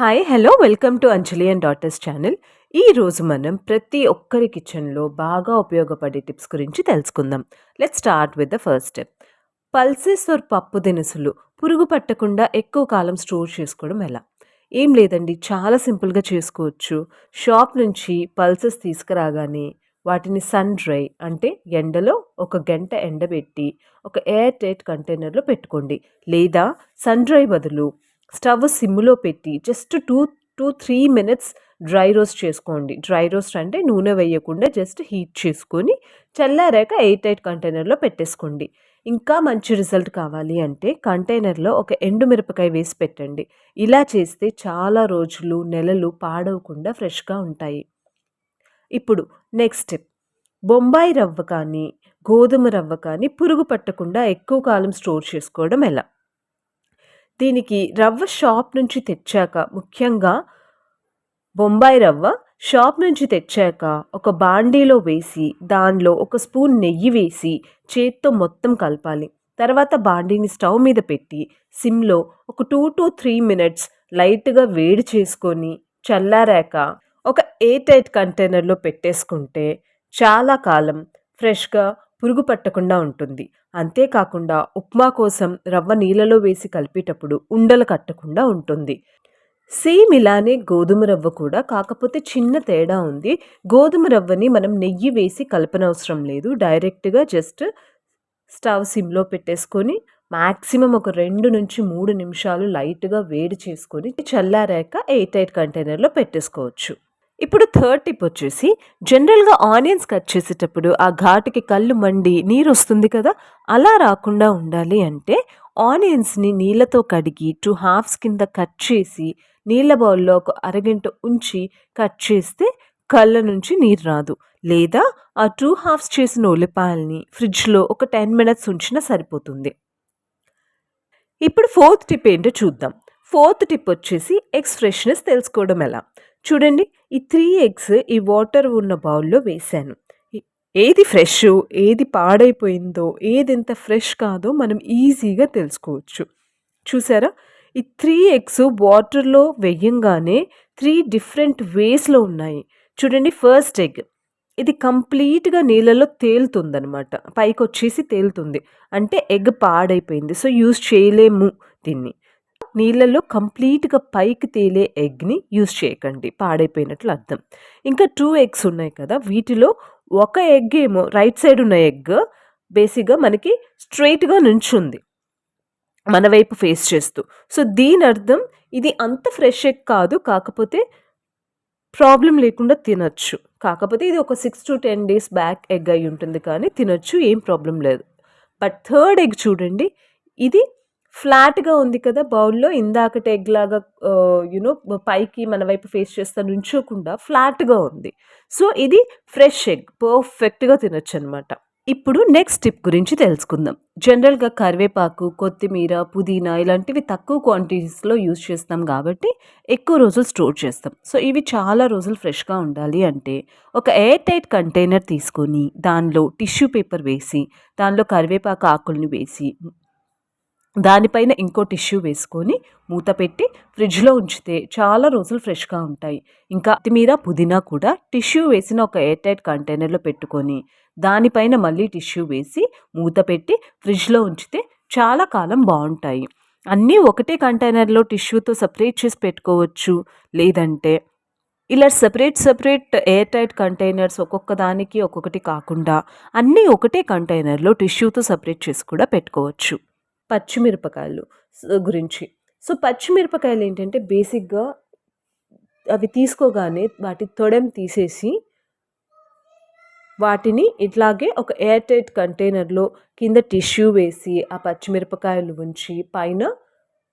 Hi hello welcome to Anjali and daughters channel ఈరోజు మనం ప్రతి ఒక్కరి కిచెన్లో బాగా ఉపయోగపడే టిప్స్ గురించి తెలుసుకుందాం. Let start with the first step pulses or పప్పు దినుసులు పురుగు పట్టకుండా ఎక్కువ కాలం స్టోర్ చేసుకోవడం ఎలా? ఏం లేదండి చాలా సింపుల్గా చేసుకోవచ్చు. షాప్ నుంచి పల్సెస్ తీసుకురాగానే వాటిని సన్ డ్రై అంటే ఎండలో ఒక గంట ఎండబెట్టి ఒక ఎయిర్ టైట్ కంటైనర్లో పెట్టుకోండి. లేదా సన్ డ్రై బదులు స్టవ్ సిమ్లో పెట్టి just two two three minutes dry roast చేసుకోండి. డ్రై రోస్ట్ అంటే నూనె వేయకుండా జస్ట్ హీట్ చేసుకొని చల్లారాక ఎయిట్ ఎయిట్ కంటైనర్లో పెట్టేసుకోండి. ఇంకా మంచి రిజల్ట్ కావాలి అంటే కంటైనర్లో ఒక ఎండు మిరపకాయ వేసి పెట్టండి. ఇలా చేస్తే చాలా రోజులు నెలలు పాడవకుండా ఫ్రెష్గా ఉంటాయి. ఇప్పుడు నెక్స్ట్ స్టెప్. బొంబాయి రవ్వ కానీ గోధుమ రవ్వ కానీ పురుగు పట్టకుండా ఎక్కువ కాలం స్టోర్ చేసుకోవడం ఎలా? దీనికి రవ్వ షాప్ నుంచి తెచ్చాక ముఖ్యంగా బొంబాయి రవ్వ షాప్ నుంచి తెచ్చాక ఒక బాండీలో వేసి దానిలో ఒక స్పూన్ నెయ్యి వేసి చేత్తో మొత్తం కలపాలి. తర్వాత బాండీని స్టవ్ మీద పెట్టి సిమ్లో ఒక టూ టు త్రీ మినిట్స్ లైట్గా వేడి చేసుకొని చల్లారాక ఒక ఎయిర్ టైట్ కంటైనర్లో పెట్టేసుకుంటే చాలా కాలం ఫ్రెష్గా పురుగు పట్టకుండా ఉంటుంది. అంతేకాకుండా ఉప్మా కోసం రవ్వ నీళ్ళలో వేసి కలిపేటప్పుడు ఉండలు కట్టకుండా ఉంటుంది. సేమ్ ఇలానే గోధుమ రవ్వ కూడా కాకపోతే చిన్న తేడా ఉంది. గోధుమ రవ్వని మనం నెయ్యి వేసి కలపనవసరం లేదు. డైరెక్ట్గా జస్ట్ స్టవ్ సిమ్లో పెట్టేసుకొని మ్యాక్సిమం ఒక రెండు నుంచి మూడు నిమిషాలు లైట్గా వేడి చేసుకొని చల్లారాక ఎయిట్ ఎయిట్ కంటైనర్లో పెట్టేసుకోవచ్చు. ఇప్పుడు థర్డ్ టిప్ వచ్చేసి జనరల్గా ఆనియన్స్ కట్ చేసేటప్పుడు ఆ ఘాటుకి కళ్ళు మండి నీరు వస్తుంది కదా అలా రాకుండా ఉండాలి అంటే ఆనియన్స్ని నీళ్ళతో కడిగి టూ హాఫ్స్ కింద కట్ చేసి నీళ్ళ బౌల్లో ఒక అరగంట ఉంచి కట్ చేస్తే కళ్ళ నుంచి నీరు రాదు. లేదా ఆ టూ హాఫ్స్ చేసిన ఉల్లిపాయల్ని ఫ్రిడ్జ్లో ఒక టెన్ మినిట్స్ ఉంచినా సరిపోతుంది. ఇప్పుడు ఫోర్త్ టిప్ ఏంటో చూద్దాం. ఫోర్త్ టిప్ వచ్చేసి ఎగ్స్ ఫ్రెష్నెస్ తెలుసుకోవడం ఎలా? చూడండి ఈ త్రీ ఎగ్స్ ఈ వాటర్ ఉన్న బౌల్లో వేసాను ఏది ఫ్రెష్ ఏది పాడైపోయిందో ఏది ఎంత ఫ్రెష్ కాదో మనం ఈజీగా తెలుసుకోవచ్చు. చూసారా? ఈ త్రీ ఎగ్స్ వాటర్లో వేయంగానే త్రీ డిఫరెంట్ వేస్లో ఉన్నాయి. చూడండి ఫస్ట్ ఎగ్. ఇది కంప్లీట్గా నీళ్ళలో తేలుతుందనమాట పైకి వచ్చేసి తేలుతుంది. అంటే ఎగ్ పాడైపోయింది. సో యూజ్ చేయలేము దీన్ని. నీళ్ళల్లో కంప్లీట్గా పైకి తేలే ఎగ్ని యూస్ చేయకండి. పాడైపోయినట్లు అర్థం. ఇంకా టూ ఎగ్స్ ఉన్నాయి కదా వీటిలో ఒక ఎగ్ ఏమో రైట్ సైడ్ ఉన్న ఎగ్ బేసిక్గా మనకి స్ట్రైట్గా నుంచుంది. మన వైపు ఫేస్ చేస్తూ. సో దీని అర్థం ఇది అంత ఫ్రెష్ ఎగ్ కాదు కాకపోతే ప్రాబ్లం లేకుండా తినచ్చు. కాకపోతే ఇది ఒక six to ten days back egg అయి ఉంటుంది కానీ తినచ్చు ఏం ప్రాబ్లం లేదు. బట్ థర్డ్ ఎగ్ చూడండి ఇది ఫ్లాట్‌గా ఉంది కదా బౌల్‌లో ఇందాకటి ఎగ్ లాగా యునో పైకి మన వైపు ఫేస్ చేస్తా నుంచోకుండా ఫ్లాట్‌గా ఉంది. సో, ఇది ఫ్రెష్ ఎగ్ పర్ఫెక్ట్‌గా తినొచ్చనమాట. ఇప్పుడు నెక్స్ట్ టిప్ గురించి తెలుసుకుందాం. జనరల్‌గా కరివేపాకు, కొత్తిమీర, పుదీనా ఇలాంటివి తక్కువ క్వాంటిటీస్‌లో యూజ్ చేస్తాం కాబట్టి ఎక్కువ రోజులు స్టోర్ చేస్తాం. సో, ఇవి చాలా రోజులు ఫ్రెష్‌గా ఉండాలి అంటే ఒక ఎయిర్ టైట్ కంటైనర్ తీసుకొని దానిలో టిష్యూ పేపర్ వేసి, దానిలో కరివేపాకు ఆకుల్ని వేసి దానిపైన ఇంకో టిష్యూ వేసుకొని మూత పెట్టి ఫ్రిడ్జ్లో ఉంచితే చాలా రోజులు ఫ్రెష్గా ఉంటాయి. ఇంకా కొత్తిమీర పుదీనా కూడా టిష్యూ వేసిన ఒక ఎయిర్ టైట్ కంటైనర్లో పెట్టుకొని దానిపైన మళ్ళీ టిష్యూ వేసి మూత పెట్టి ఫ్రిడ్జ్లో ఉంచితే చాలా కాలం బాగుంటాయి. అన్నీ ఒకటే కంటైనర్లో టిష్యూతో సపరేట్ చేసి పెట్టుకోవచ్చు. లేదంటే ఇలా separate separate air tight containers ఒక్కొక్క దానికి ఒక్కొక్కటి కాకుండా అన్నీ ఒకటే కంటైనర్లో టిష్యూతో సపరేట్ చేసి కూడా పెట్టుకోవచ్చు. పచ్చిమిరపకాయలు గురించి. సో పచ్చిమిరపకాయలు ఏంటంటే బేసిక్గా అవి తీసుకోగానే వాటి తొడెం తీసేసి వాటిని ఇట్లాగే ఒక ఎయిర్ టైట్ కంటైనర్లో కింద టిష్యూ వేసి ఆ పచ్చిమిరపకాయలు ఉంచి పైన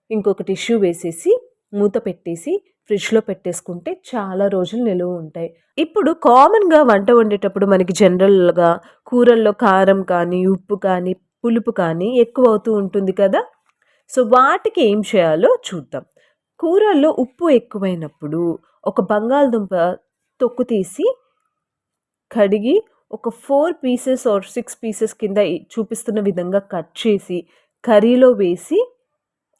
ఇంకొక టిష్యూ వేసేసి మూత పెట్టేసి ఫ్రిడ్జ్లో పెట్టేసుకుంటే చాలా రోజులు నిలువ ఉంటాయి. ఇప్పుడు కామన్గా వంట వండేటప్పుడు మనకి జనరల్గా కూరల్లో కారం కానీ ఉప్పు కానీ పులుపు కానీ ఎక్కువ అవుతూ ఉంటుంది కదా? సో వాటికి ఏం చేయాలో చూద్దాం. కూరల్లో ఉప్పు ఎక్కువైనప్పుడు ఒక బంగాళదుంప తొక్కు తీసి కడిగి ఒక four pieces or six pieces కింద చూపిస్తున్న విధంగా కట్ చేసి కర్రీలో వేసి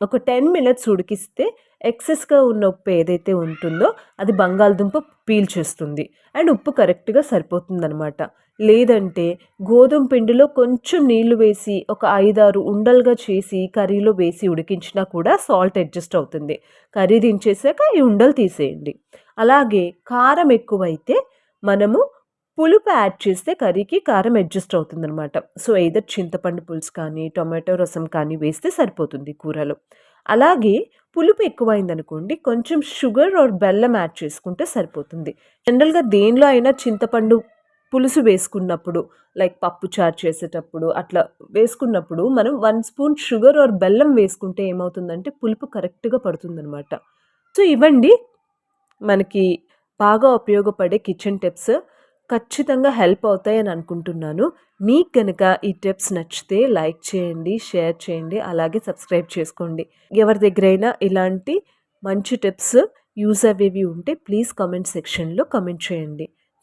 ఒక టెన్ మినిట్స్ ఉడికిస్తే ఎక్సెస్గా ఉన్న ఉప్పు ఏదైతే ఉంటుందో అది బంగాళదుంప పీల్చేస్తుంది. అండ్ ఉప్పు కరెక్ట్గా సరిపోతుందనమాట లేదంటే గోధుమ పిండిలో కొంచెం నీళ్ళు వేసి ఒక ఐదారు ఉండలుగా చేసి కర్రీలో వేసి ఉడికించినా కూడా సాల్ట్ అడ్జస్ట్ అవుతుంది. కర్రీ దించేసాక ఈ ఉండలు తీసేయండి. అలాగే కారం ఎక్కువైతే మనము పులుపు యాడ్ చేస్తే కర్రీకి కారం అడ్జస్ట్ అవుతుందన్నమాట. సో ఏదో చింతపండు పులుసు కానీ టొమాటో రసం కానీ వేస్తే సరిపోతుంది కూరలో. అలాగే పులుపు ఎక్కువైందనుకోండి కొంచెం షుగర్ ఆర్ బెల్లం యాడ్ చేసుకుంటే సరిపోతుంది. జనరల్గా దేనిలో అయినా చింతపండు పులుసు వేసుకున్నప్పుడు లైక్ పప్పు చారు చేసేటప్పుడు అట్లా వేసుకున్నప్పుడు మనం వన్ స్పూన్ షుగర్ ఆర్ బెల్లం వేసుకుంటే ఏమవుతుందంటే పులుపు కరెక్ట్గా పడుతుందనమాట సో ఇవ్వండి. మనకి బాగా ఉపయోగపడే కిచెన్ టిప్స్ ఖచ్చితంగా హెల్ప్ అవుతాయని అనుకుంటున్నాను. మీకు కనుక ఈ టిప్స్ నచ్చితే లైక్ చేయండి షేర్ చేయండి అలాగే సబ్స్క్రైబ్ చేసుకోండి. ఎవరి దగ్గరైనా ఇలాంటి మంచి టిప్స్ యూజ్ అవేవి ఉంటే ప్లీజ్ కామెంట్ సెక్షన్లో కమెంట్ చేయండి.